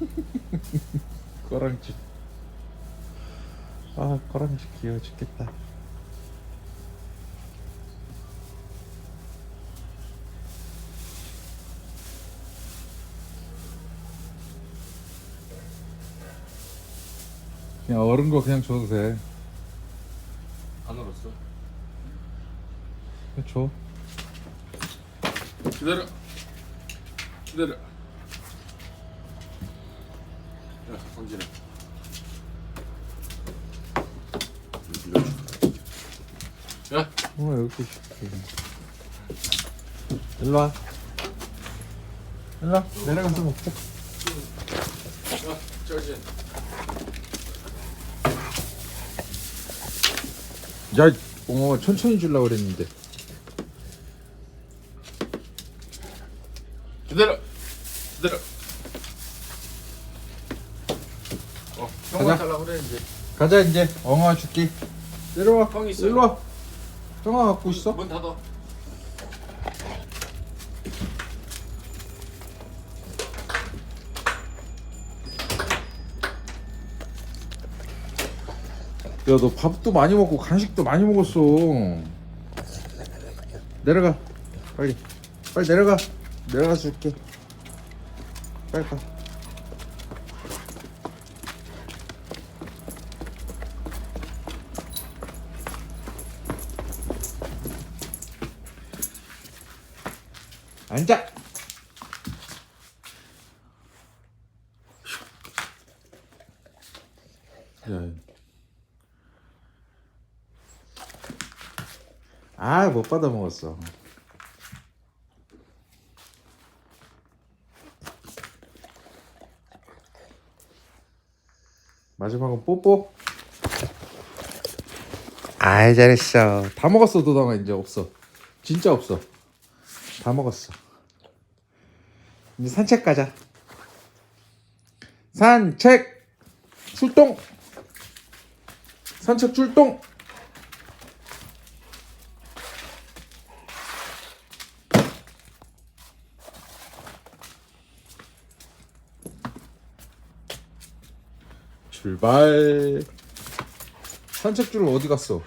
꼬랑지. 아 꼬랑지 귀여워 죽겠다. 그냥 어른 거 그냥 줘도 돼. 안 얼었어. 그냥 줘. 기다려. 기다려. 야, 성진아. 야, 어 여기. 일로 와. 일로 와. 내려가서 먹자. 야, 저기. 야, 어 천천히 주려고 그랬는데. 기다려. 기다려. 어, 가자. 달라고 그래 이제. 가자 이제. 엉아 줄게. 내려와. 형 있어요. 일로 와. 형아 갖고 있어? 문 닫아. 야, 너 밥도 많이 먹고 간식도 많이 먹었어. 내려가. 빨리. 빨리 내려가. 내려가 줄게. 빨리 가. 앉아. 야, 아, 못 받아 먹었어. 마지막은 뽀뽀. 아이 잘했어. 다 먹었어 도당아 이제 없어. 진짜 없어. 다 먹었어. 이제 산책 가자. 산책. 출동. 산책 출동. 출발. 산책줄 어디 갔어?